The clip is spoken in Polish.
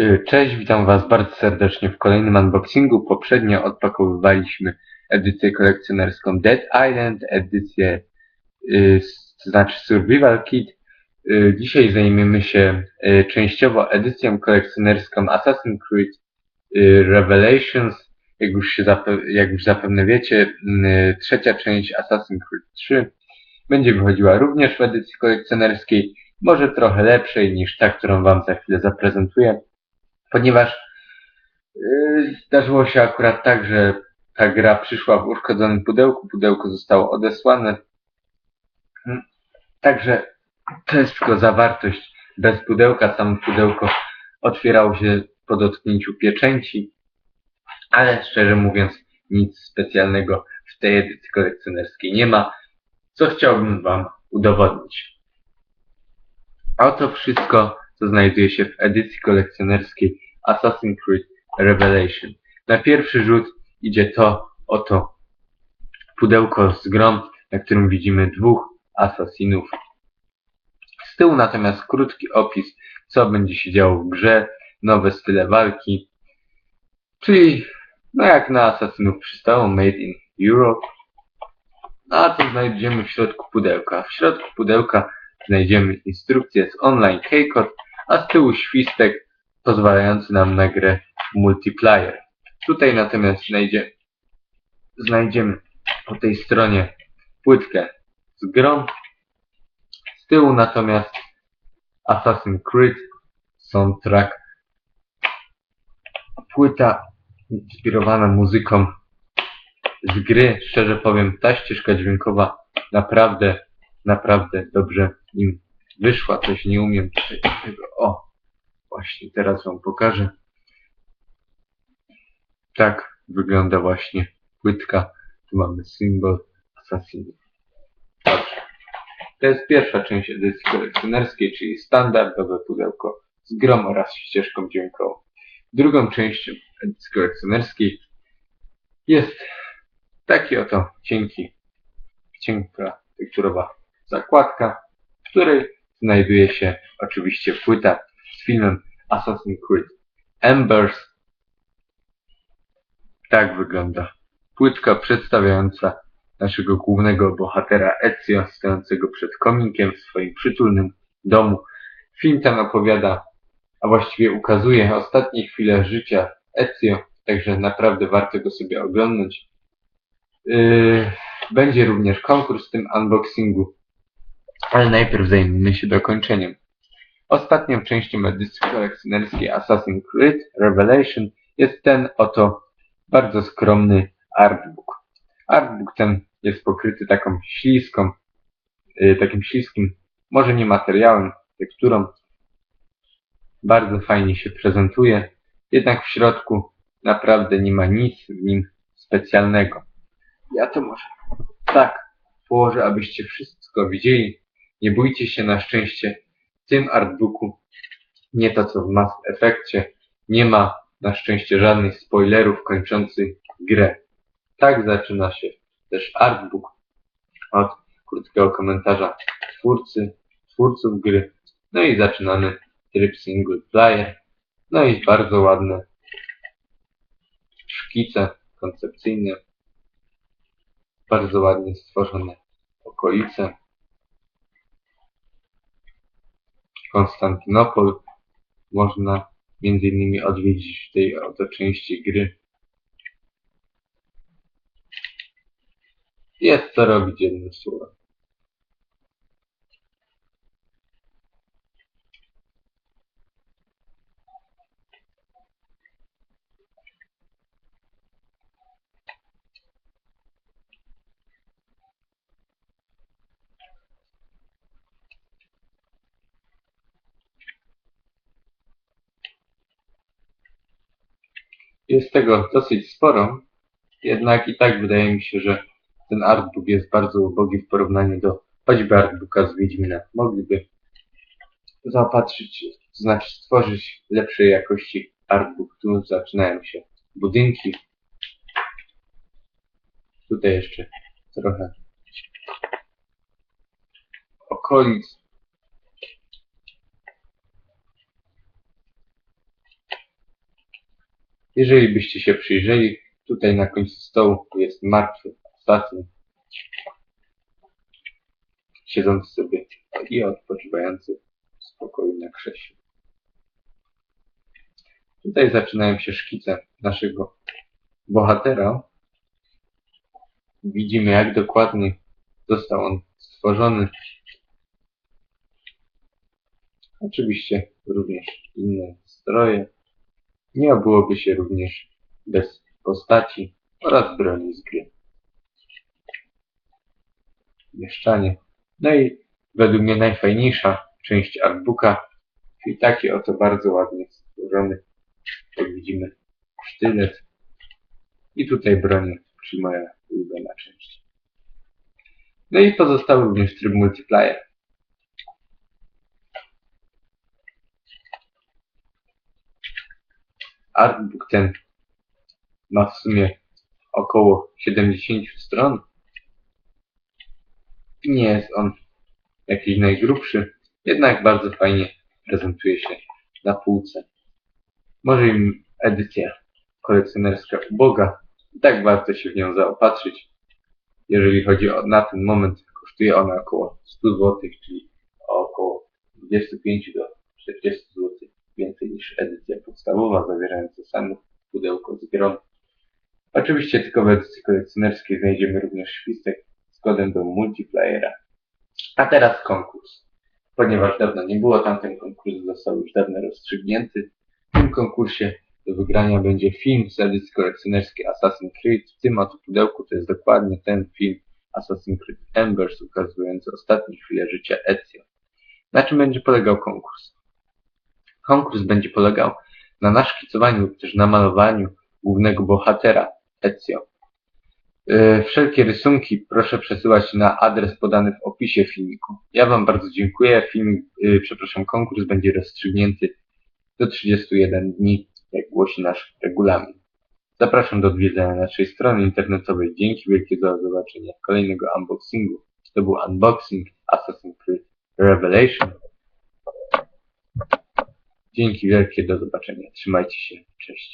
Y, Cześć, witam Was bardzo serdecznie w kolejnym unboxingu. Poprzednio odpakowywaliśmy edycję kolekcjonerską Dead Island, edycję, y, to znaczy Survival Kit. Y, Dzisiaj zajmiemy się częściowo edycją kolekcjonerską Assassin's Creed Revelations. Jak już, się jak już zapewne wiecie, trzecia część Assassin's Creed 3 będzie wychodziła również w edycji kolekcjonerskiej, może trochę lepszej niż ta, którą Wam za chwilę zaprezentuję ponieważ yy, zdarzyło się akurat tak, że ta gra przyszła w uszkodzonym pudełku, pudełko zostało odesłane. Także to jest tylko zawartość bez pudełka, samo pudełko otwierało się po dotknięciu pieczęci, ale szczerze mówiąc nic specjalnego w tej edycji kolekcjonerskiej nie ma, co chciałbym Wam udowodnić. Oto wszystko, co znajduje się w edycji kolekcjonerskiej Assassin's Creed Revelation. Na pierwszy rzut idzie to oto pudełko z grom, na którym widzimy dwóch asasinów. Z tyłu natomiast krótki opis, co będzie się działo w grze, nowe style walki, czyli no jak na asasynów przystało, made in Europe. No a co znajdziemy w środku pudełka? W środku pudełka znajdziemy instrukcję z online keycode, a z tyłu świstek pozwalający nam na grę multiplayer. Tutaj natomiast znajdzie, znajdziemy po tej stronie płytkę z grą. Z tyłu natomiast Assassin's Creed soundtrack. Płyta inspirowana muzyką z gry. Szczerze powiem, ta ścieżka dźwiękowa naprawdę, naprawdę dobrze im wyszła. Coś nie umiem tego. O! Właśnie teraz wam pokażę. Tak wygląda właśnie płytka. Tu mamy symbol Assassinów. Dobrze. To jest pierwsza część edycji kolekcjonerskiej, czyli standardowe pudełko z grom oraz ścieżką dźwiękową. Drugą częścią edycji kolekcjonerskiej jest taki oto cienki, cienka tekturowa zakładka, w której znajduje się oczywiście płyta z filmem Assassin's Creed Embers. Tak wygląda płytka przedstawiająca naszego głównego bohatera Ezio stojącego przed kominkiem w swoim przytulnym domu. Film ten opowiada, a właściwie ukazuje ostatnie chwile życia Ezio, także naprawdę warto go sobie oglądać. Yy, będzie również konkurs w tym unboxingu, ale najpierw zajmijmy się dokończeniem. Ostatnią częścią edycji kolekcjonerskiej Assassin's Creed Revelation jest ten oto bardzo skromny artbook. Artbook ten jest pokryty taką śliską, yy, takim śliskim, może nie materiałem, tekturą. Bardzo fajnie się prezentuje, jednak w środku naprawdę nie ma nic w nim specjalnego. Ja to może tak położę, abyście wszystko widzieli. Nie bójcie się na szczęście w tym artbooku, nie to co w Mass Effectie, nie ma na szczęście żadnych spoilerów kończących grę. Tak zaczyna się też artbook od krótkiego komentarza twórcy, twórców gry. No i zaczynamy tryb single player. No i bardzo ładne szkice koncepcyjne, bardzo ładnie stworzone okolice. Konstantynopol można między innymi odwiedzić w tej oto części gry. Jest co robić jednym słowem. Jest tego dosyć sporo, jednak i tak wydaje mi się, że ten artbook jest bardzo ubogi w porównaniu do choćby artbooka z Wiedźmina. Mogliby zaopatrzyć, to znaczy stworzyć lepszej jakości artbook. Tu zaczynają się budynki. Tutaj jeszcze trochę okolic. Jeżeli byście się przyjrzeli, tutaj na końcu stołu jest martwy asasyn, siedzący sobie i odpoczywający w spokoju na krześle. Tutaj zaczynają się szkice naszego bohatera. Widzimy, jak dokładnie został on stworzony. Oczywiście również inne stroje. Nie obyłoby się również bez postaci oraz broni z gry. Mieszczanie. No i według mnie najfajniejsza część artbooka, czyli taki oto bardzo ładnie stworzony, jak widzimy, sztylet. I tutaj broń, czyli moja ulubiona część. No i pozostał również tryb multiplayer. Artbook ten ma w sumie około 70 stron. Nie jest on jakiś najgrubszy, jednak bardzo fajnie prezentuje się na półce. Może im edycja kolekcjonerska uboga, i tak warto się w nią zaopatrzyć. Jeżeli chodzi o na ten moment, kosztuje ona około 100 zł, czyli około 25 do 40 zł więcej niż edycja podstawowa, zawierająca samo pudełko z grą. Oczywiście tylko w edycji kolekcjonerskiej znajdziemy również świstek z kodem do multiplayera. A teraz konkurs. Ponieważ dawno nie było, tamten konkurs został już dawno rozstrzygnięty. W tym konkursie do wygrania będzie film z edycji kolekcjonerskiej Assassin's Creed. W tym oto pudełku to jest dokładnie ten film Assassin's Creed Embers ukazujący ostatnie chwile życia Ezio. Na czym będzie polegał konkurs? Konkurs będzie polegał na naszkicowaniu lub też namalowaniu głównego bohatera Ezio. Yy, Wszelkie rysunki proszę przesyłać na adres podany w opisie filmiku. Ja Wam bardzo dziękuję. Filmik, yy, przepraszam, konkurs będzie rozstrzygnięty do 31 dni, jak głosi nasz regulamin. Zapraszam do odwiedzenia naszej strony internetowej. Dzięki wielkie do zobaczenia kolejnego unboxingu. To był unboxing Assassin's Creed Revelation. Dzięki wielkie, do zobaczenia. Trzymajcie się, cześć.